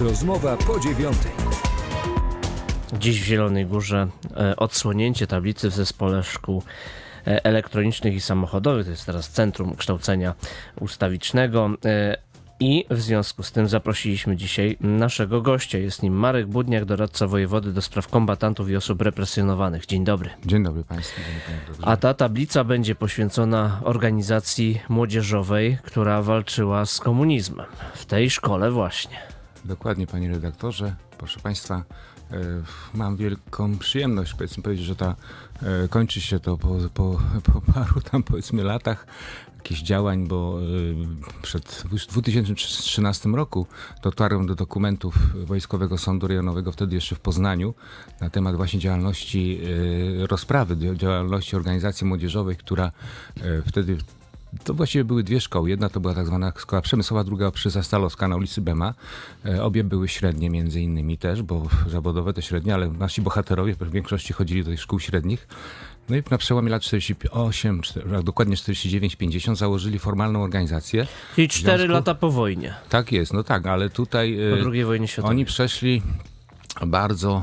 Rozmowa po dziewiątej. Dziś w Zielonej Górze e, odsłonięcie tablicy w zespole szkół e, elektronicznych i samochodowych. To jest teraz Centrum Kształcenia Ustawicznego. e, I w związku z tym zaprosiliśmy dzisiaj naszego gościa. Jest nim Marek Budniak, doradca wojewody do spraw kombatantów i osób represjonowanych. Dzień dobry. Dzień dobry Państwu. Dzień dobry. A ta tablica będzie poświęcona organizacji młodzieżowej, która walczyła z komunizmem. W tej szkole właśnie. Dokładnie Panie redaktorze. Proszę Państwa, e, mam wielką przyjemność powiedzmy powiedzieć, że ta, e, kończy się to po, po, po paru tam powiedzmy latach jakichś działań, bo e, przed w 2013 roku dotarłem do dokumentów Wojskowego Sądu Rejonowego, wtedy jeszcze w Poznaniu, na temat właśnie działalności rozprawy, dzia- działalności organizacji młodzieżowej, która wtedy To właściwie były dwie szkoły. Jedna to była tak zwana szkoła przemysłowa, druga przy Zastalowska na ulicy Bema. E, Obie były średnie między innymi też, bo zawodowe to średnie, ale nasi bohaterowie w większości chodzili do tych szkół średnich. No i na przełomie lat 48, czter- a dokładnie 49-50 założyli formalną organizację. Czyli cztery związku- lata po wojnie, Tak jest, no tak, ale tutaj e, po II wojnie światowej. oni przeszli bardzo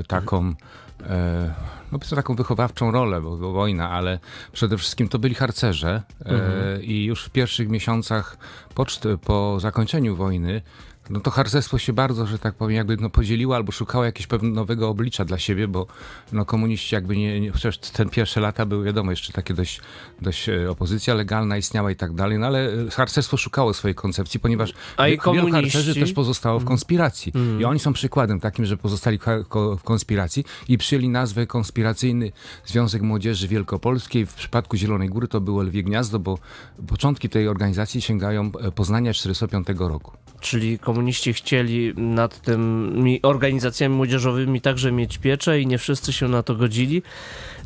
e, taką, e, no taką wychowawczą rolę, bo, bo wojna, ale przede wszystkim to byli harcerze e, i już w pierwszych miesiącach po, po zakończeniu wojny no to harcerstwo się bardzo, że tak powiem, jakby no podzieliło albo szukało jakiegoś pewnego nowego oblicza dla siebie, bo no komuniści jakby nie, nie chociaż te pierwsze lata były wiadomo jeszcze takie dość, dość e, opozycja legalna istniała i tak dalej, no ale e, harcerstwo szukało swojej koncepcji, ponieważ A i wie- wielu komuniści? harcerzy też pozostało w konspiracji. I oni są przykładem takim, że pozostali w konspiracji i przyjęli nazwę Konspiracyjny Związek Młodzieży Wielkopolskiej. W przypadku Zielonej Góry to było Lwie Gniazdo, bo początki tej organizacji sięgają e, Poznania 1945 roku. Czyli komuniści chcieli nad tymi organizacjami młodzieżowymi także mieć pieczę i nie wszyscy się na to godzili.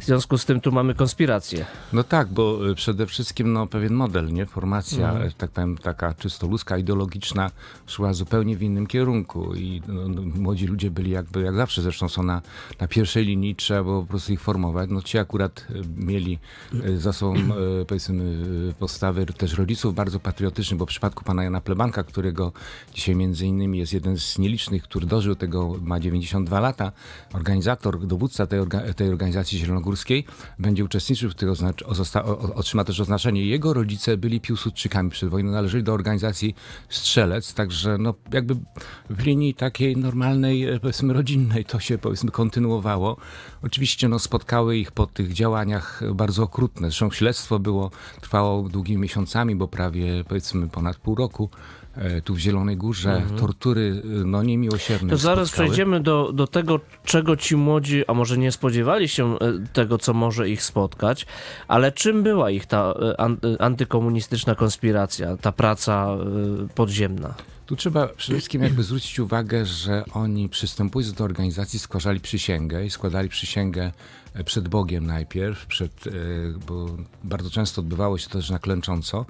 W związku z tym tu mamy konspirację. No tak, bo e, przede wszystkim no, pewien model, nie? Formacja, Mhm. tak powiem, taka czysto ludzka, ideologiczna, szła zupełnie w innym kierunku i no, no, młodzi ludzie byli jakby, jak zawsze zresztą są na, na pierwszej linii, trzeba było po prostu ich formować. No ci akurat e, mieli e, za sobą, e, powiedzmy, postawy też rodziców bardzo patriotycznych, bo w przypadku pana Jana Plebanka, którego dzisiaj między innymi jest jeden z nielicznych, który dożył tego, ma 92 lata, organizator, dowódca tej, orga, tej organizacji zielonogórskiej, będzie uczestniczył w tych otrzyma też oznaczenie. Jego rodzice byli piłsudczykami przed wojną, należeli do organizacji Strzelec, także no jakby w linii takiej normalnej, e, powiedzmy rodzinnej to się powiedzmy kontynuowało. Oczywiście no spotkały ich po tych działaniach bardzo okrutne. Zresztą śledztwo było, trwało długimi miesiącami, bo prawie powiedzmy ponad pół roku. E, Tu w Zielonej Górze tortury e, no niemiłosierne. To zaraz spotkały. przejdziemy do, do tego, czego ci młodzi, a może nie spodziewali się e, tego, co może ich spotkać, ale czym była ich ta e, an- antykomunistyczna konspiracja, ta praca podziemna? Tu trzeba przede wszystkim jakby zwrócić uwagę, że oni przystępując do organizacji składali przysięgę i składali przysięgę przed Bogiem najpierw, przed, e, bo bardzo często odbywało się to też na klęcząco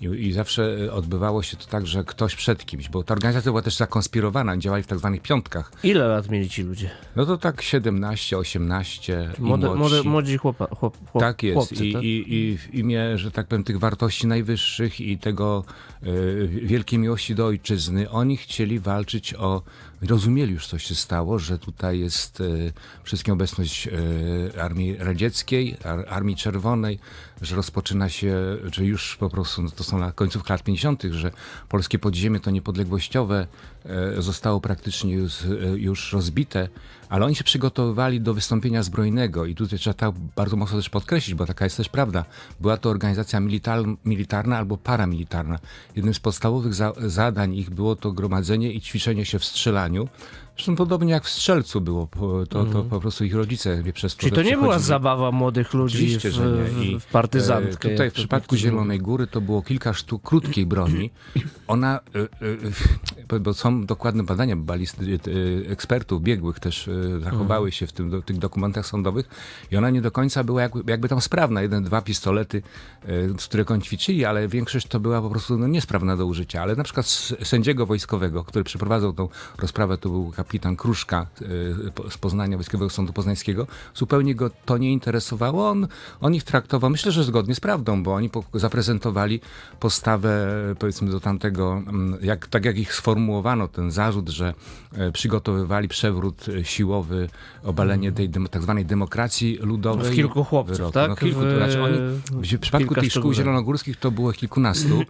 i, i zawsze e, odbywało się to tak, że ktoś przed kimś, bo ta organizacja była też zakonspirowana, działali w tak zwanych piątkach. Ile lat mieli ci ludzie? No to tak 17, 18 i Młode, młode, młodzi chłopa, chłop, chłop, Tak jest. chłopcy, I, tak? I, I w imię, że tak powiem, tych wartości najwyższych i tego e, wielkiej miłości do ojczyzny, oni chcieli walczyć o. Rozumieli już, co się stało, że tutaj jest e, wszystkim obecność e, Armii Radzieckiej, ar, Armii Czerwonej, że rozpoczyna się, że już po prostu, no to są na końcówka lat 50., że polskie podziemie to niepodległościowe e, zostało praktycznie już, e, już rozbite, ale oni się przygotowywali do wystąpienia zbrojnego i tutaj trzeba tak bardzo mocno też podkreślić, bo taka jest też prawda. Była to organizacja militar, militarna albo paramilitarna. Jednym z podstawowych za, zadań ich było to gromadzenie i ćwiczenie się w strzelaniu. Zresztą podobnie jak w strzelcu było, to, to po prostu ich rodzice przez Mhm. Czyli to nie była zabawa młodych ludzi w, w, w partyzantkę. e, Tutaj w przypadku. Zielonej Góry to było kilka sztuk krótkiej broni. Ona, e, e, bo są dokładne badania balisty, ekspertów, biegłych też zachowały się w tym, do, tych dokumentach sądowych i ona nie do końca była jakby, jakby tam sprawna. Jeden, dwa pistolety, z których oni ćwiczyli, ale większość to była po prostu no, niesprawna do użycia. Ale na przykład sędziego wojskowego, który przeprowadzał tą rozprawę, to był kap- kapitan Kruszka e, z Poznania, Wojskowego Sądu Poznańskiego. Zupełnie go to nie interesowało. On, on ich traktował, myślę, że zgodnie z prawdą, bo oni zaprezentowali postawę, powiedzmy, do tamtego, mm, jak, tak jak ich sformułowano, ten zarzut, że e, przygotowywali przewrót e, siłowy, obalenie tej tak zwanej demokracji ludowej. W kilku chłopców, wyroku. tak? No, kilku, W- znaczy oni, w przypadku tych szkół zielonogórskich to było kilkunastu.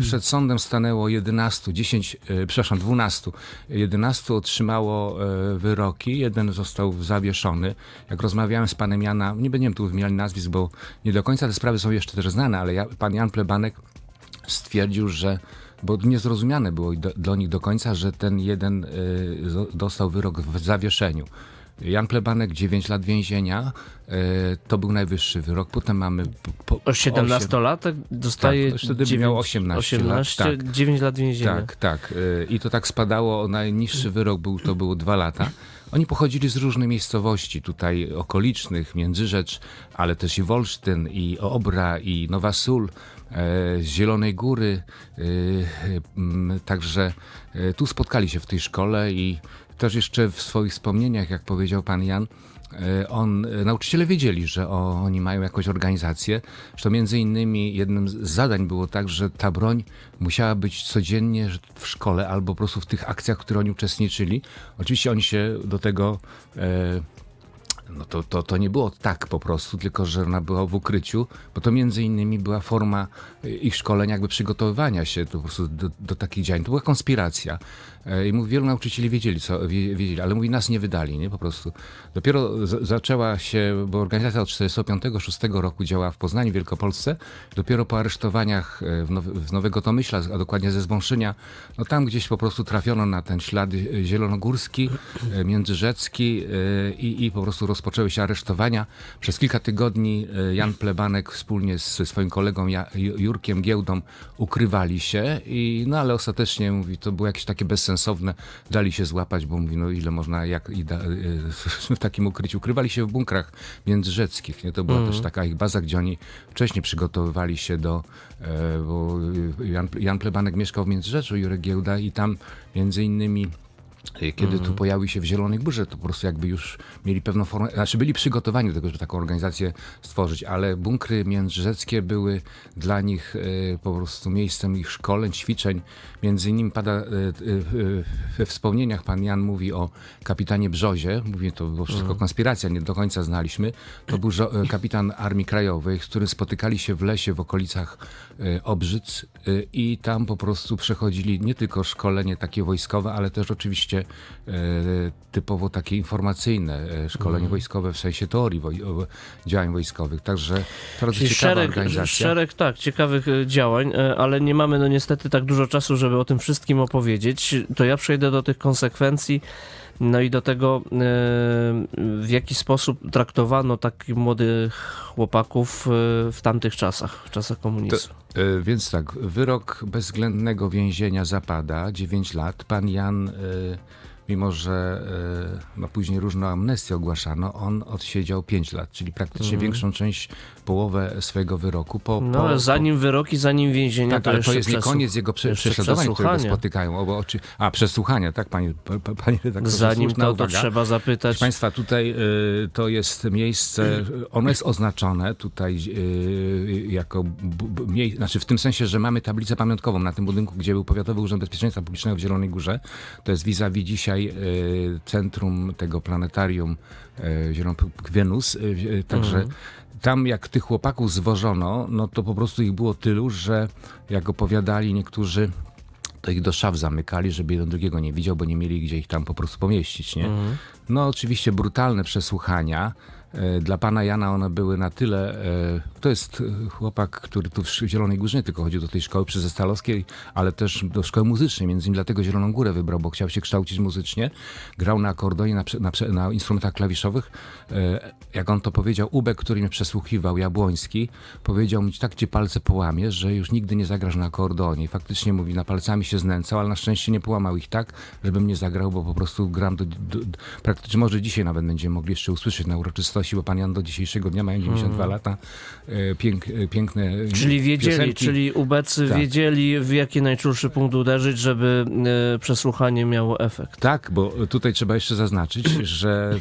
Przed sądem stanęło 11, 10, e, przepraszam, 12. 11 otrzymało e, wyroki, jeden został zawieszony. Jak rozmawiałem z panem Jana, nie będziemy tu wymieniali nazwisk, bo nie do końca te sprawy są jeszcze też znane, ale ja, pan Jan Plebanek stwierdził, że bo niezrozumiane było do, dla nich do końca, że ten jeden y, dostał wyrok w zawieszeniu. Jan Plebanek 9 lat więzienia, y, to był najwyższy wyrok. Potem mamy po, po, O 17-latek dostaje Tak, wtedy 9, miał 18 lat, 18 tak. 9 lat więzienia. Tak, tak. y, I to tak spadało. Najniższy wyrok był, to było dwa lata. Oni pochodzili z różnych miejscowości tutaj okolicznych, Międzyrzecz, ale też i Wolsztyn, i Obra, i Nowa Sól, e, z Zielonej Góry. mm, Także e, tu spotkali się w tej szkole i też jeszcze w swoich wspomnieniach, jak powiedział pan Jan, E, On, e, nauczyciele wiedzieli, że oni mają jakąś organizację, to między innymi jednym z zadań było tak, że ta broń musiała być codziennie w szkole albo po prostu w tych akcjach, w których oni uczestniczyli. Oczywiście oni się do tego e, no to, to, to nie było tak po prostu, tylko że ona była w ukryciu, bo to między innymi była forma y, ich szkolenia, jakby przygotowywania się po prostu do, do takich działań. To była konspiracja. E, I mówi, wielu nauczycieli wiedzieli, co, wie, wiedzieli, ale mówi, nas nie wydali, nie, po prostu. Dopiero z, zaczęła się, bo organizacja od 1945-1946 roku działała w Poznaniu, Wielkopolsce. Dopiero po aresztowaniach e, w, Now, w Nowego Tomyśla, a dokładnie ze Zbąszynia, no tam gdzieś po prostu trafiono na ten ślad e, zielonogórski, e, międzyrzecki e, i, i po prostu rozpoczęły się aresztowania. Przez kilka tygodni e, Jan Plebanek wspólnie ze swoim kolegą Jurkiem Giełdą ukrywali się, i, no ale ostatecznie mówi, to było jakieś takie bezsensowne, dali się złapać, bo mówi, no ile można jak, i da, e, w takim ukryciu. Ukrywali się w bunkrach międzyrzeckich. Nie? To była też taka ich baza, gdzie oni wcześniej przygotowywali się do, e, bo Jan, Jan Plebanek mieszkał w Międzyrzeczu, Jurek Giełda i tam między innymi E, kiedy tu pojawił się w Zielonej Górze, to po prostu jakby już mieli pewną formę, znaczy byli przygotowani do tego, żeby taką organizację stworzyć, ale bunkry międzyrzeckie były dla nich e, po prostu miejscem ich szkoleń, ćwiczeń. Między innymi pada e, e, e, we wspomnieniach pan Jan mówi o kapitanie Brzozie, mówi to było wszystko konspiracja, nie do końca znaliśmy. To był e, kapitan Armii Krajowej, z którym spotykali się w lesie w okolicach Obrzyc i tam po prostu przechodzili nie tylko szkolenie takie wojskowe, ale też oczywiście e, typowo takie informacyjne e, szkolenie wojskowe w sensie teorii woj- działań wojskowych. Także bardzo Czyli ciekawa szereg, organizacja. szereg, tak, ciekawych e, działań, ale nie mamy no niestety tak dużo czasu, żeby o tym wszystkim opowiedzieć. To ja przejdę do tych konsekwencji, no i do tego, e, w jaki sposób traktowano takich młodych chłopaków e, w tamtych czasach, w czasach komunizmu. E, Więc tak, wyrok bezwzględnego więzienia zapada, 9 lat. Pan Jan, mimo że e, no później różną amnestię ogłaszano, on odsiedział 5 lat, czyli praktycznie większą część, połowę swojego wyroku. Po, Mhm. No, po, zanim wyroki, zanim więzienia, tak, to ale to jest nie koniec jego prze, prześladowań, które go spotykają. Bo oczy, a, przesłuchania, tak, panie, pa- pa- panie redaktorze, Zanim to, to trzeba zapytać. Proszę Państwa, tutaj y, to jest miejsce, ono jest oznaczone tutaj y, jako, mie, znaczy w tym sensie, że mamy tablicę pamiątkową na tym budynku, gdzie był Powiatowy Urząd Bezpieczeństwa Publicznego w Zielonej Górze. To jest vis-a-vis dzisiaj y, centrum tego planetarium y, Zielony Wenus. Y, także tam jak tych chłopaków zwożono, no to po prostu ich było tylu, że jak opowiadali niektórzy, to ich do szaf zamykali, żeby jeden drugiego nie widział, bo nie mieli gdzie ich tam po prostu pomieścić, nie? No oczywiście brutalne przesłuchania. E, Dla pana Jana one były na tyle. e, To jest e, chłopak, który tu w Zielonej Górze nie tylko chodził do tej szkoły przy Zestalowskiej, ale też do szkoły muzycznej. Między innymi dlatego Zieloną Górę wybrał, bo chciał się kształcić muzycznie. Grał na akordonie, na, na, na instrumentach klawiszowych. Jak on to powiedział, Ubek, który mnie przesłuchiwał, Jabłoński, powiedział mi, tak cię palce połamie, że już nigdy nie zagrasz na akordeonie. I faktycznie mówi, na palcami się znęcał, ale na szczęście nie połamał ich tak, żebym nie zagrał, bo po prostu gram do, do, do praktycznie może dzisiaj nawet będziemy mogli jeszcze usłyszeć na uroczystości bo pan Jan do dzisiejszego dnia mają 92 lata. E, Pięk, e, piękne Hmm. Czyli wiedzieli, piosenki. czyli ubecy Tak. wiedzieli w jaki najczulszy punkt uderzyć, żeby e, przesłuchanie miało efekt. Tak, bo tutaj trzeba jeszcze zaznaczyć, że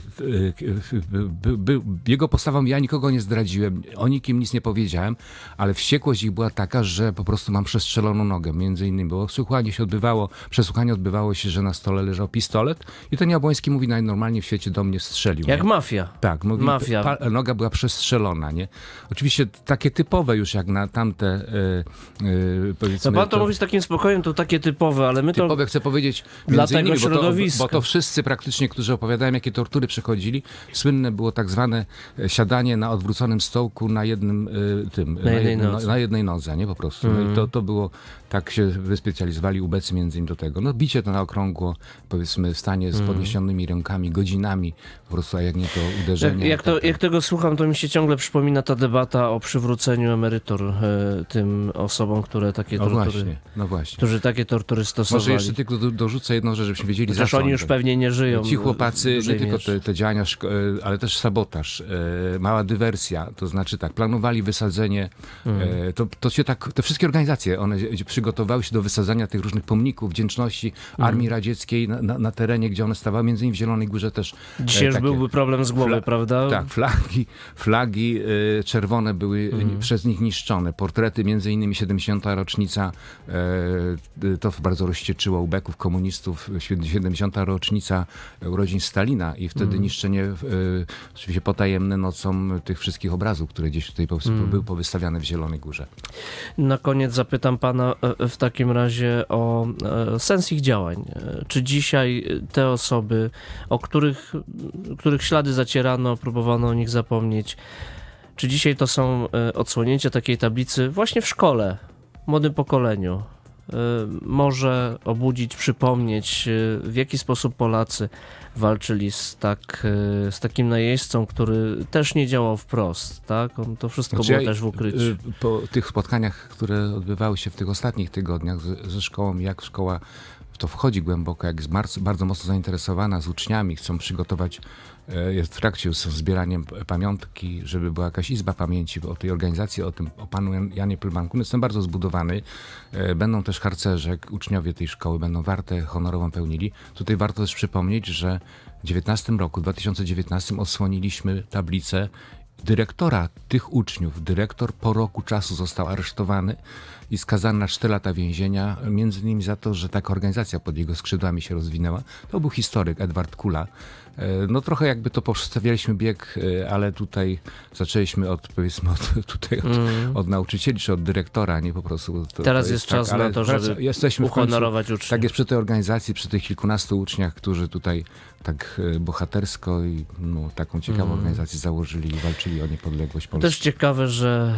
jego postawą ja nikogo nie zdradziłem, o nikim nic nie powiedziałem, ale wściekłość ich była taka, że po prostu mam przestrzeloną nogę, między innymi, bo słuchanie się odbywało, przesłuchanie odbywało się, że na stole leżał pistolet i ten Jabłoński mówi najnormalniej w świecie do mnie strzelił. Jak nie? mafia. Tak, mówi, Mafia. Pa, noga była przestrzelona, nie? Oczywiście takie typowe już jak na tamte, y, y, powiedzmy... No pan to mówi z takim spokojem, to takie typowe, ale my to... Typowe chcę powiedzieć Dla tego innymi, bo to, środowiska. bo to wszyscy praktycznie, którzy opowiadają, jakie tortury przechodzili, słynne było tak zwane e, siadanie na odwróconym stołku na jednym e, tym, Na jednej jednym- nodze. na jednej nodze, nie po prostu. No i to, to było, tak się wyspecjalizowali ubecy między innymi do tego. No bicie to na okrągło, powiedzmy, stanie z podniesionymi rękami, godzinami, po prostu, a jak nie to uderzenie. Jak, to, jak tego słucham, to mi się ciągle przypomina ta debata o przywróceniu emerytur e, tym osobom, które takie No tortury, właśnie, no właśnie. którzy takie tortury stosowali. Może jeszcze tylko do, dorzucę jedną rzecz, żebyśmy wiedzieli Chociaż za oni już pewnie nie żyją. Ci chłopacy, nie tylko te, te działania, e, ale też sabotaż, e, mała dywersja, to znaczy tak, planowali wysadzenie, e, to, to się tak, te wszystkie organizacje, one przygotowały się do wysadzania tych różnych pomników wdzięczności Mhm. Armii Radzieckiej na, na, na terenie, gdzie one stawały, między innymi w Zielonej Górze też. e, Dzisiaj już byłby problem z głowy, prawda? Tak, flagi, flagi e, czerwone były Mhm. przez nich niszczone. Portrety, między innymi 70. rocznica, e, to bardzo rozcieczyło ubeków, komunistów, 70. rocznica urodzin Stalina i wtedy Mhm. niszczenie, oczywiście potajemne nocą tych wszystkich obrazów, które gdzieś tutaj Mhm. były powystawiane w Zielonej Górze. Na koniec zapytam pana w takim razie o sens ich działań. Czy dzisiaj te osoby, o których, których ślady zacierano, próbowano o nich zapomnieć, czy dzisiaj to są e, odsłonięcia takiej tablicy właśnie w szkole, młodym pokoleniu? e, Może obudzić, przypomnieć, e, w jaki sposób Polacy walczyli z, tak, z takim najeźdźcą, który też nie działał wprost, tak? On to wszystko Znaczy, było też w ukryciu. Po tych spotkaniach, które odbywały się w tych ostatnich tygodniach ze, ze szkołą, jak szkoła to wchodzi głęboko, jak jest bardzo, bardzo mocno zainteresowana z uczniami, chcą przygotować, e, jest w trakcie są zbieraniem pamiątki, żeby była jakaś izba pamięci o tej organizacji, o tym, o panu Jan- Janie Plbanku. No, Jestem bardzo zbudowany. E, Będą też harcerze, uczniowie tej szkoły będą wartę honorową pełnili. Tutaj warto też przypomnieć, że w 19 roku, 2019 odsłoniliśmy tablicę dyrektora tych uczniów. Dyrektor po roku czasu został aresztowany i skazany na 4 lata więzienia, między innymi za to, że taka organizacja pod jego skrzydłami się rozwinęła. To był historyk Edward Kula. E, No trochę jakby to postawialiśmy bieg, e, ale tutaj zaczęliśmy od, powiedzmy, od, tutaj od, od nauczycieli czy od dyrektora, nie po prostu. To, Teraz to jest czas ale na to, żeby jesteśmy końcu- uhonorować uczniów. tak jest przy tej organizacji, przy tych kilkunastu uczniach, którzy tutaj tak e, bohatersko i no, taką ciekawą organizację założyli i walczyli o niepodległość Polski. Też ciekawe, że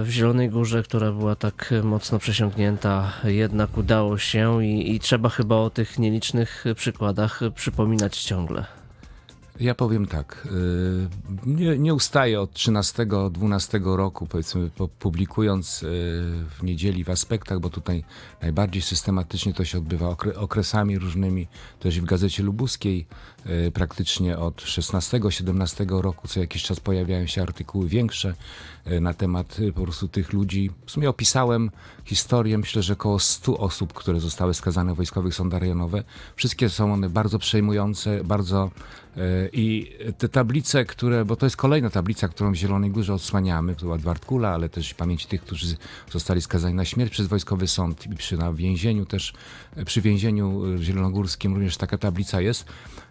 e, w Zielonej Górze, która była tak mocno przesiąknięta, jednak udało się i, i trzeba chyba o tych nielicznych przykładach przypominać ciągle. Ja powiem tak, y, nie, nie ustaję od 13-12 roku, powiedzmy, po- publikując y, w niedzieli w aspektach, bo tutaj najbardziej systematycznie to się odbywa okre, okresami różnymi, też w Gazecie Lubuskiej, y, praktycznie od 16-17 roku, co jakiś czas pojawiają się artykuły większe na temat po prostu tych ludzi. W sumie opisałem historię, myślę, że około 100 osób, które zostały skazane w wojskowych sądach rejonowe. Wszystkie są one bardzo przejmujące, bardzo I te tablice, które, bo to jest kolejna tablica, którą w Zielonej Górze odsłaniamy, to była Edward Kula, ale też pamięć tych, którzy zostali skazani na śmierć przez wojskowy sąd i przy na więzieniu też, przy więzieniu e, zielonogórskim również taka tablica jest.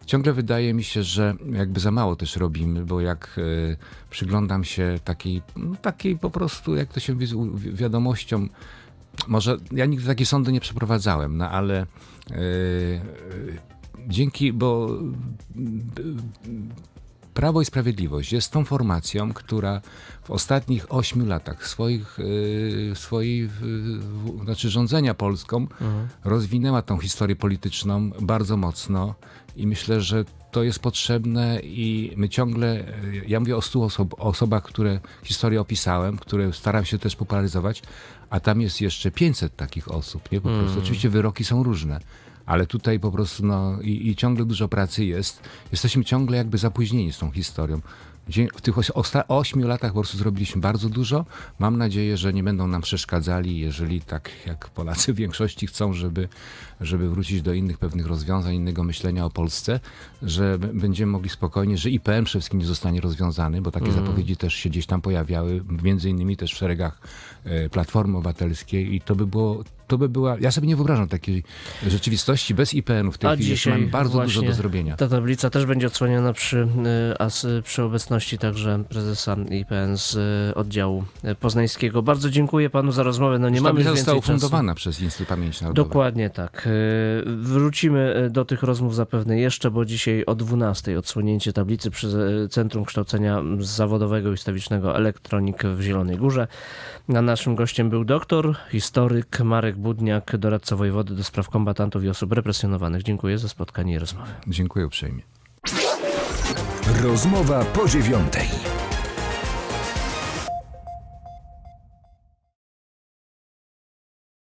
Ciągle wydaje mi się, że jakby za mało też robimy, bo jak e, przyglądam się takiej, no, takiej po prostu, jak to się wi- u- wi- wiadomościom, może ja nigdy takie sądy nie przeprowadzałem, no ale e, dzięki, bo Prawo i Sprawiedliwość jest tą formacją, która w ostatnich ośmiu latach swoich, y, swojej, y, w- znaczy rządzenia Polską rozwinęła tą historię polityczną bardzo mocno i myślę, że to jest potrzebne i my ciągle, y, ja mówię o stu osob, osobach, które historię opisałem, które staram się też popularyzować, a tam jest jeszcze 500 takich osób, nie? Po prostu. Oczywiście wyroki są różne. Ale tutaj po prostu, no i, i ciągle dużo pracy jest. Jesteśmy ciągle jakby zapóźnieni z tą historią. W tych ośmiu latach po prostu zrobiliśmy bardzo dużo. Mam nadzieję, że nie będą nam przeszkadzali, jeżeli tak jak Polacy w większości chcą, żeby, żeby wrócić do innych pewnych rozwiązań, innego myślenia o Polsce, że będziemy mogli spokojnie, że IPN przede wszystkim nie zostanie rozwiązany, bo takie zapowiedzi też się gdzieś tam pojawiały, między innymi też w szeregach e, Platformy Obywatelskiej i to by było, to by była, ja sobie nie wyobrażam takiej rzeczywistości bez IPN-u w tej A chwili. Dzisiaj mamy bardzo dużo do zrobienia. Ta tablica też będzie odsłoniona przy, y, przy obecności także prezesa IPN z y, oddziału y, poznańskiego. Bardzo dziękuję panu za rozmowę. No nie mamy została więcej czasu. ufundowana przez Instytut Pamięci Narodowej. Dokładnie tak. Wrócimy do tych rozmów zapewne jeszcze, bo dzisiaj o 12 odsłonięcie tablicy przy y, Centrum Kształcenia Zawodowego i Stawicznego Elektronik w Zielonej Górze. A naszym gościem był doktor, historyk Budniak, doradca wojewody do spraw kombatantów i osób represjonowanych. Dziękuję za spotkanie i rozmowę. Dziękuję uprzejmie. Rozmowa po dziewiątej.